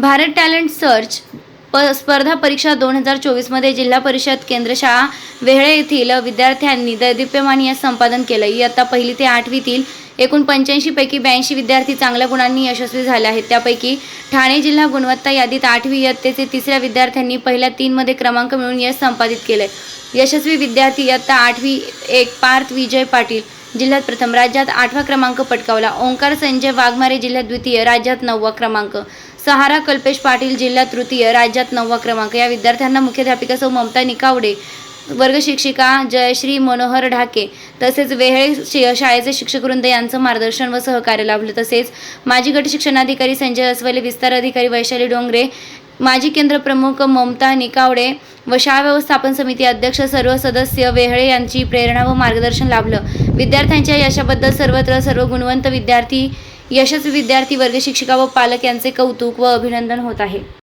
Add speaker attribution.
Speaker 1: Bharat talent search प स्पर्धा परीक्षा दोन हजार चोवीसमध्ये जिल्हा परिषद केंद्रशाळा वेहळे येथील विद्यार्थ्यांनी दैदिप्यमान या संपादन केलं. इयत्ता पहिली ते आठवीतील एकूण पंच्याऐंशीपैकी ब्याऐंशी विद्यार्थी चांगल्या गुणांनी यशस्वी झाले आहेत. त्यापैकी ठाणे जिल्हा गुणवत्ता यादीत आठवी इयत्तेचे तिसऱ्या विद्यार्थ्यांनी पहिल्या तीनमध्ये क्रमांक मिळून यश संपादित केले यशस्वी विद्यार्थी इयत्ता आठवी एक पार्थ विजय पाटील जिल्ह्यात प्रथम राज्यात आठवा क्रमांक पटकावला. ओंकार संजय वाघमारे जिल्ह्यात द्वितीय राज्यात नववा क्रमांक. सहारा कल्पेश पाटील जिल्ह्यात तृतीय राज्यात नववा क्रमांक. या विद्यार्थ्यांना मुख्याध्यापिका सौ ममता निकावडे वर्ग शिक्षिका जयश्री मनोहर ढाके तसेच वेहळे शाळेचे शिक्षकवृंद यांचं मार्गदर्शन व सहकार्य लाभलं. तसेच माजी गट शिक्षणाधिकारी संजय अस्वले विस्तार अधिकारी वैशाली डोंगरे माजी केंद्र प्रमुख ममता निकावडे व शाळा व्यवस्थापन समिती अध्यक्ष सर्व सदस्य वेहळे यांची प्रेरणा व मार्गदर्शन लाभलं. विद्यार्थ्यांच्या यशाबद्दल सर्वत्र सर्व गुणवंत विद्यार्थी यशस्वी विद्यार्थी वर्ग शिक्षिका व पालक यांचे कौतुक व अभिनंदन होत आहे.